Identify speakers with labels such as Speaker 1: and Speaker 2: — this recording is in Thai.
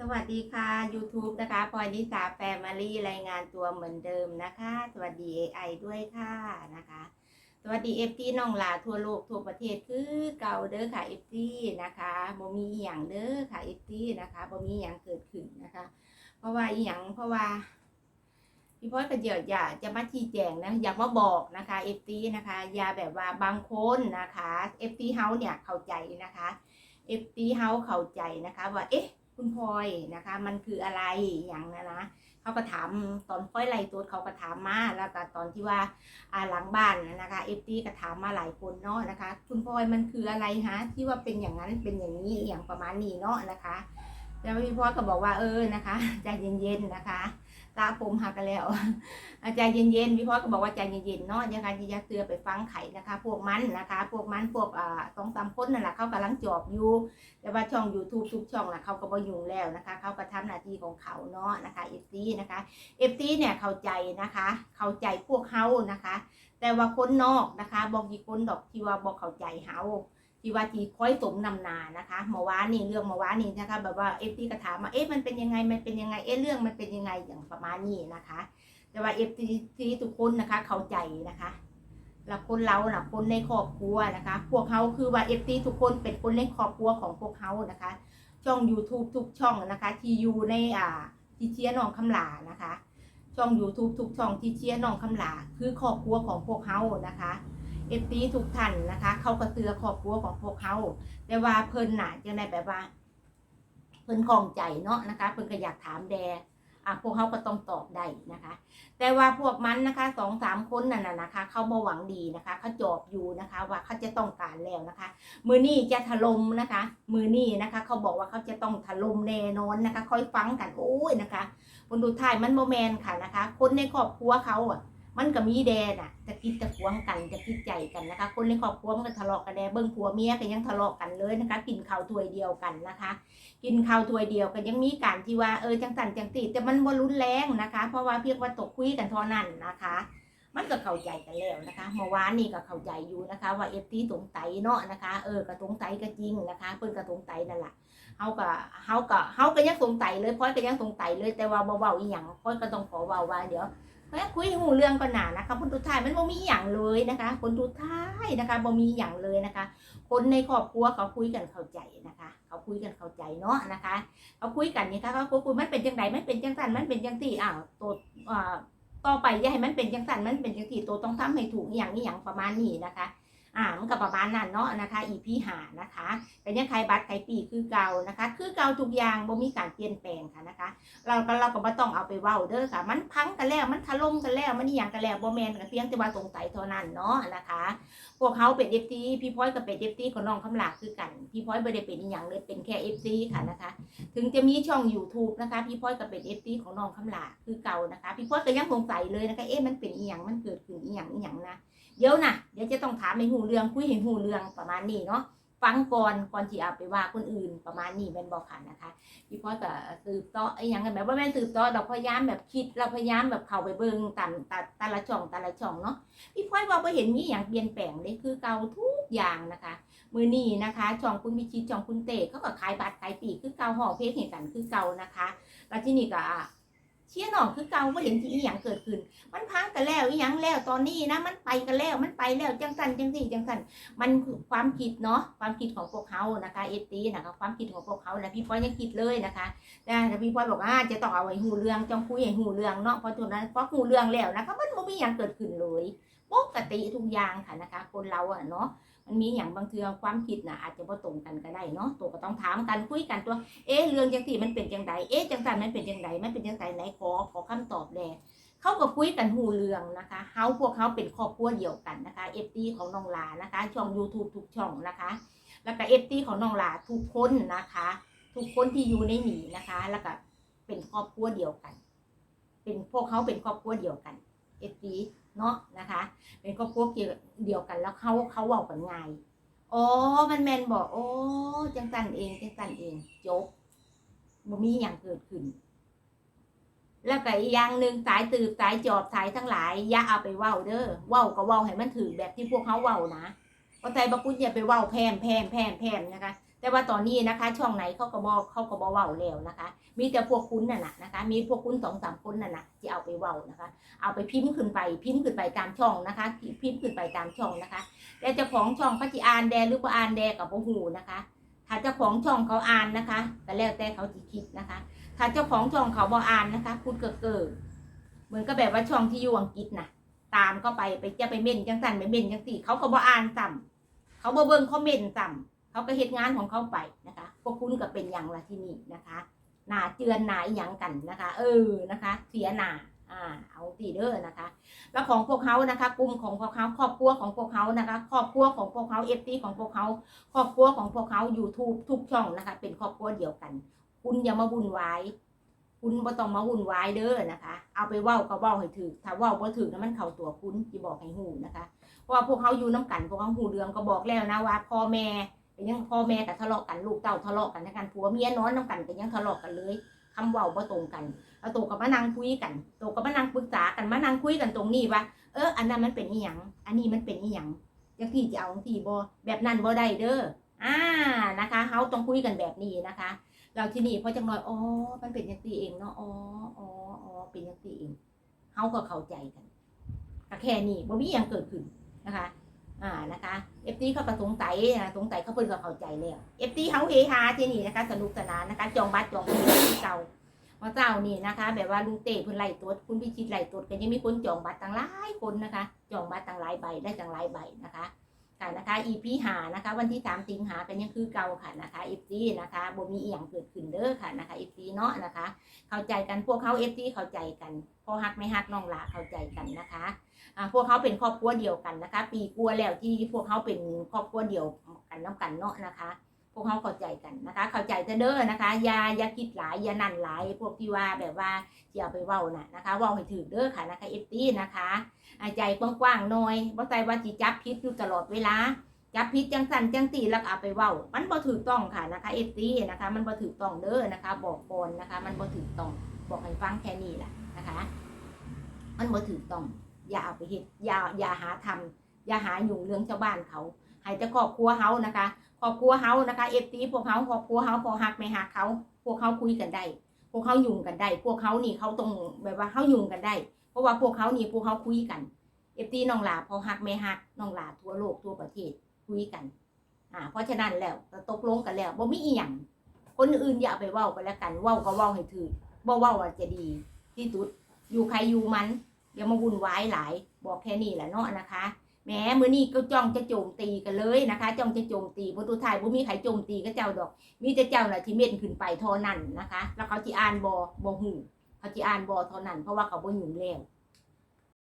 Speaker 1: สวัสดีค่ะ YouTube นะคะพลอยลิสาแฟมิลี่รายงานตัวเหมือนเดิมนะคะ สวัสดี AI ด้วยค่ะนะคะ สวัสดีเอฟซีน้องหลาทั่วโลกทั่วประเทศคือเก่าเด้อค่ะเอฟซีนะคะบ่มีอหย่างเด้อค่ะเอฟซีนะคะบ่มีอหย่างเกิดขึ้นนะคะ เพราะว่าอหย่างเพราะว่าพี่พ่อยก็เดี๋ยวอยากจะมาชี้แจงนะอยากมาบอกนะคะเอฟซีนะคะอย่าแบบว่าบางคนนะคะเอฟซีเฮาเนี่ยเข้าใจนะคะเอฟซีเฮาเข้าใจนะคะว่าเอ๊ะ คุณพลอยนะคะ มันคืออะไรอย่างนั้นนะเขาก็ถามตอนพ้อยไล่ตัวเขาก็ถามมาแล้วก็ตอนที่ว่าอาหลังบ้านนะคะเอฟตีก็ถามมาหลายคนเนาะนะคะ คุณพลอยมันคืออะไรฮะที่ว่าเป็นอย่างนั้นเป็นอย่างนี้อย่างประมาณนี้เนาะนะคะ แล้วพี่พลอยก็บอกว่าเออนะคะใจเย็นๆนะคะ ตาผมหักกันแล้วใจเย็นๆพี่พลอยก็บอกว่าใจเย็นๆเนาะนะคะอย่าเตือไปฟังไข่นะคะ พวกมันนะคะ พวกมันพวกอ่าสองสามคนนั่นแหละเขากำลังจอบอยู่ แต่ว่าช่อง YouTube ทุกช่องนะเขาก็บ่ยุ่งแล้วนะคะ เขาก็ทำหน้าที่ของเขาเนาะนะคะ FT นะคะ FT เนี่ยเข้าใจนะคะ เข้าใจพวกเขานะคะ แต่ว่าคนนอกนะคะบอกกี่คนดอกที่ว่าบอกเข้าใจเฮา ที่ว่าที่คอยสมนำนานะคะมื่อวานี่เรื่องมื่อวานี่นะคะ แบบว่า FT ก็ถามมาเอ๊ะมันเป็นยังไงมันเป็นยังไงเอ๊ะเรื่องมันเป็นยังไงอย่างประมาณนี้นะคะ แต่ว่า FT ที่ทุกคนนะคะเข้าใจนะคะแล้วคนเราน่ะคนในครอบครัวนะคะ พวกเขาคือว่าเอฟซีทุกคนเป็นคนในครอบครัวของพวกเขานะคะ ช่อง YouTube ทุกช่องนะคะ ที่อยู่ในอ่าที่เชียร์น้องคำหลานะคะ ช่อง YouTube ทุกช่องที่เชียร์น้องคำหลาคือครอบครัวของพวกเขานะคะ เอฟซีทุกท่านนะคะ เขาก็เตือครอบครัวของพวกเขา แต่ว่าเพิ่นน่ะจะได้แบบว่า เพิ่นคล่องใจเนาะนะคะ เพิ่นก็อยากถามแดอะพวกเขาก็ต้องตอบได้นะคะ แต่ว่าพวกมันนะคะสองสามคนนั่นน่ะนะคะ เขาบ่หวังดีนะคะเขาจอบอยู่นะคะ ว่าเขาจะต้องการแล้วนะคะ มือนี่จะถล่มนะคะ มือนี่นะคะ เขาบอกว่าเขาจะต้องถล่มแน่นอนนะคะ ค่อยฟังกันโอ้ยนะคะคนดูท้ายมันโมแมนค่ะนะคะ คนในครอบครัวเขาอะ มันก็มีแดนอะจะคิดจะควงกันจะคิดใจกันนะคะ คนในครอบครัวมันก็ทะเลาะกันแดเบิ้งผัวเมียก็ยังทะเลาะกันเลยนะคะ กินข้าวถ้วยเดียวกันนะคะ กินข้าวถ้วยเดียวกันยังมีการที่ว่าเออจังสันจังตีแต่มันบ่รุนแรงนะคะ เพราะว่าเพียงว่าตกคุยกันเท่านั้นนะคะ มันก็เข้าใจกันแล้วนะคะเมื่อวานนี่ก็เข้าใจอยู่นะคะ ว่าเอฟตีสงสัยเนาะนะคะเออกระสงสัยก็จริงนะคะ เพิ่นกระสงสัยนั่นแหละเฮาก็เฮาก็เฮาก็ยังสงสัยเลยพอยก็ยังสงสัยเลยแต่ว่าเบาๆอีหยังพอยก็ต้องขอเบาว่าเดี๋ยว เฮ้ยคุยหูเรื่องก่อนหนานะคะคนทุท้ายมันบ่มีอย่างเลยนะคะ คนทุท้ายนะคะบ่มีอย่างเลยนะคะ คนในครอบครัวเขาคุยกันเข้าใจนะคะ เขาคุยกันเข้าใจเนาะนะคะ เขาคุยกันนี่ค่ะเขาคุยมันเป็นจังไดมันเป็นจังสันมันเป็นจังสี่อ้าวตัวอ่าต่อไปอย่าให้มันเป็นจังสันมันเป็นจังสี่ตัวต้องทำให้ถูกอย่างนี้อย่างประมาณนี้นะคะ อ่ามันก็ประมาณนั้นเนาะนะคะ อีพีหานะคะแต่ยังใครบัตรใครปีคือเก่านะคะ คือเก่าทุกอย่างบ่มีการเปลี่ยนแปลงค่ะนะคะ เราก็เราก็บ่ต้องเอาไปเว้าเด้อค่ะ มันพังกันแล้วมันถล่มกันแล้วมันอย่างกันแล้วบ่แม่นกันเพียงแต่ว่าสงสัยเท่านั้นเนาะนะคะ พวกเขาเป็นเอฟซีพี่พ้อยก็เป็นเอฟซีของน้องคำหลากคือกันพี่พ้อยไม่ได้เป็นอย่างเลยเป็นแค่เอฟซีค่ะนะคะ ถึงจะมีช่อง YouTube นะคะ พี่พ้อยก็เป็นเอฟซีของน้องคำหลากคือเก่านะคะ พี่พ้อยก็ยังสงสัยเลยนะคะเอ๊ะมันเป็นอีหยังมันเกิดขึ้นอีหยังอีหยังนะ เดี๋ยวนะเดี๋ยวจะต้องถามให้หูเรื่องคุยให้หูเรื่องประมาณนี้เนาะฟังก่อนก่อนที่เอาไปว่าคนอื่นประมาณนี้แม่นบอกค่ะนะคะพี่พ้อยก็สืบต่อไอ้ยังกันแบบว่าแม่สืบต่อเราพยายามแบบคิดเราพยายามแบบเข้าไปเบิ่งตามแต่แต่ละช่องต่ละช่องเนาะพี่พ้อยว่าเห็นมีอย่างเปลี่ยนแปลงเลยคือเก่าทุกอย่างนะคะ มือนี้นะคะช่องคุณพิชิตช่องคุณเตะเขาก็ขายบัตรขายปีกคือเก่าห่อเพจเหตุกันคือเก่านะคะแล้วที่นี่ก็ เชี่ยน้องคือเก่าบ่เห็นที่อีหยังเกิดขึ้น มันพังกันแล้วอีหยังแล้วตอนนี้นะ มันไปกันแล้วมันไปแล้วจังสันจังสี่จังสันมันคือความคิดเนาะความคิดของพวกเขานะคะเอตีนะคะความคิดของพวกเขานะพี่พ้อยยังคิดเลยนะคะแต่พี่พ้อยบอกว่าจะต้องเอาไว้หูเรื่องจ้องคุยให้หูเรื่องเนาะเพราะฉะนั้นเพราะหูเรื่องแล้วนะคะมันบ่มีอย่างเกิดขึ้นเลยปกติทุกอย่างค่ะนะคะ คนเราอะเนาะ มันมีอย่างบางเทือความคิดนะอาจจะบ่ตรงกันก็ได้เนาะตัวก็ต้องถามกันคุยกันตัว เอ๊ะเรื่องจังสี่มันเป็นจังไดเอ๊ะจังสันมันเป็นจังไดมันเป็นจังไดไหนขอขอคำตอบแลเขาก็คุยกันหูเรื่องนะคะเฮาพวกเขาเป็นครอบครัวเดียวกันนะคะเอฟตีของน้องลานะคะ ช่อง YouTube ทุกช่องนะคะ แล้วก็เอฟตีของน้องลาทุกคนนะคะ ทุกคนที่อยู่ในหนีนะคะ แล้วก็เป็นครอบครัวเดียวกัน เป็นพวกเขาเป็นครอบครัวเดียวกัน เอตีเนาะนะคะ เป็นครอบครัวเดียวกันแล้วเขาเขาเว้ากันง่ายอ๋อมันแมนบอกโอ้จังสันเองจังสันเองจบบ่มีอย่างเกิดขึ้น แล้วก็อีกอย่างหนึ่งสายตืบสายจอบสายทั้งหลายอย่าเอาไปเว้าเด้อเว้าก็เว้าให้มันถือแบบที่พวกเขาเว้านะเพราะใจบางคุณอย่าไปเว้าแพมแพมแพมแพมนะคะ แต่ว่าตอนนี้นะคะ ช่องไหนเขาก็บอกเขาก็บอกว้าแล้วนะคะ มีแต่พวกคุณน่ะนะนะคะ มีพวกคุณสองสามคนน่ะนะที่เอาไปเว้านะคะ เอาไปพิมพ์ขึ้นไป พิมพ์ขึ้นไปตามช่องนะคะ พิมพ์ขึ้นไปตามช่องนะคะ แต่เจ้าของช่องเขาจะอ่านแดหรือบ่อ่านแดกับบ่หูนะคะ ถ้าเจ้าของช่องเขาอ่านนะคะก็แล้วแต่เขาจะคิดนะคะ ถ้าเจ้าของช่องเขาบ่อ่านนะคะพูดเกิดเกิดเหมือนก็แบบว่าช่องที่อยู่อังกฤษน่ะ ตามเข้าไปไปจะไปเม่นจังสันไปเม่นจังสี่เขาก็บ่อ่านซ้ำเขาบ่เบิ่งเขาเม่นซ้ำ เขาก็เฮ็ดงานของเขาไปนะคะพวกคุณก็เป็นอย่างละที่นี่นะคะหนาเจือนหนาอหยังกันนะคะ เออนะคะ เสียหนาอ่าเอาตีเด้อนะคะ แล้วของพวกเขานะคะ กลุ่มของพวกเขาครอบครัวของพวกเขานะคะ ครอบครัวของพวกเขาเอฟซีของพวกเขาครอบครัวของพวกเขายูทูบทุกช่องนะคะ เป็นครอบครัวเดียวกัน คุณอย่ามาวุ่นวายคุณบ่ต้องมาวุ่นวายเด้อนะคะ เอาไปเว้าก็เว้าให้ถือถ้าเว้าบ่ถือนั้นมันเข้าตัวคุณที่บอกให้หูนะคะเพราะว่าพวกเขาอยู่น้กันพวกเขาหูเรืองก็บอกแล้วนะว่าพ่อแม่ ก็ยังพ่อแม่ก็ทะเลาะกันลูกเต้าทะเลาะกันนะกันผัวเมียนอนน้กันก็ยังทะเลาะกันเลยคำเว้าบ่ตรงกันแล้วโตกับมานั่งคุยกันโตกับมานั่งปรึกษากันมานั่งคุยกันตรงนี้ว่าเอออันนั้นมันเป็นอีหยังอันนี้มันเป็นอีหยังจังที่จะเอาจังที่บ่แบบนั้นบ่ได้เด้ออ่านะคะเฮาต้องคุยกันแบบนี้นะคะเราที่นี่พอจังน้อยอ๋อมันเป็นจังซี่เองเนาะอ๋ออ๋ออ๋อเป็นจังซี่เองเฮาก็เข้าใจกันแค่นี้บ่มีหยังเกิดขึ้นนะคะ อ่านะคะเอฟซีเขาก็สงสัยนะสงสัยเขาเพิ่นก็เข้าใจแล้วเอฟซีเขาเฮฮาที่นี่นะคะ สนุกสนานนะคะ จองบัตรจองที่เก่าเมื่อเจ้านี่นะคะ แบบว่าลุงเต้เพิ่นไล่ตัวคุณพิชิตไล่ตัวก็ยังมีคนจองบัตรต่างหลายคนนะคะ จองบัตรต่างหลายใบได้ต่างหลายใบนะคะ ค่ะนะคะ EP หานะคะ วันที่สามสิงหากันยังคือเก่าค่ะนะคะ FC นะคะบ่มีอีหยังเกิดขึ้นเด้อค่ะนะคะ FC เนาะนะคะ เข้าใจกันพวกเขา FC เข้าใจกันพอฮักไม่ฮักน้องหลาเข้าใจกันนะคะอ่าพวกเขาเป็นครอบครัวเดียวกันนะคะ ปีกลัวแล้วที่พวกเขาเป็นครอบครัวเดียวกันน้ำกันเนาะนะคะ พวกเขาเข้าใจกันนะคะ เข้าใจเด้อนะคะอย่าอย่าคิดหลายอย่านั่นหลายพวกที่ว่าแบบว่าจะเอาไปเว้าน่ะนะคะเว้าให้ถือเด้อค่ะนะคะเอฟตี้นะคะใจกว้างๆหน่อยบ่ใจว่าจิจับพิษอยู่ตลอดเวลาจับพิษจังสันจังตีแล้วก็เอาไปเว้า มันบ่ถูกต้องค่ะนะคะเอฟตี้นะคะ มันบ่ถูกต้องเด้อนะคะ บอกก่อนนะคะ มันบ่ถูกต้องบอกให้ฟังแค่นี้แหละนะคะ มันบ่ถูกต้องอย่าเอาไปเฮ็ดอย่าอย่าหาทำอย่าหาหยุ่งเรื่องชาวบ้านเขาให้แต่ครอบครัวเฮานะคะ ครอบครัวเฮานะคะเอฟตีพวกเฮาครอบครัวเฮาพอหักไม่หักเขา พวกเขาคุยกันได้ พวกเขายุ่งกันได้ พวกเขานี่เขาตรงแบบว่าเขายุ่งกันได้ เพราะว่าพวกเขานี่พวกเขาคุยกันเอฟตีน้องหลาพอหักไม่หักน้องหลาทั่วโลกทั่วประเทศคุยกันอ่าเพราะฉะนั้นแล้วตกลงกันแล้วบ่มีอีหยังคนอื่นอย่าเอาไปเว้ากันแล้วกันเว้าก็เว้าให้ถือบ่เว้าว่าจะดีที่สุดอยู่ใครอยู่มันอย่ามาวุ่นวายหลาย บอกแค่นี้แหละเนาะนะคะ แหมมือนี้ก็จ้องจะโจมตีกันเลยนะคะ จ้องจะโจมตีบุตุไทายบ่มีใครโจมตีก็เจ้าดอก มีแต่เจ้าน่ะที่เม็ดขึ้นไปทอนั่นนะคะ แล้วเขาที่อ่านบอบอหูเขาที่อ่านบอทอนั่นเพราะว่าเขาบ่ยุ่งแล้ว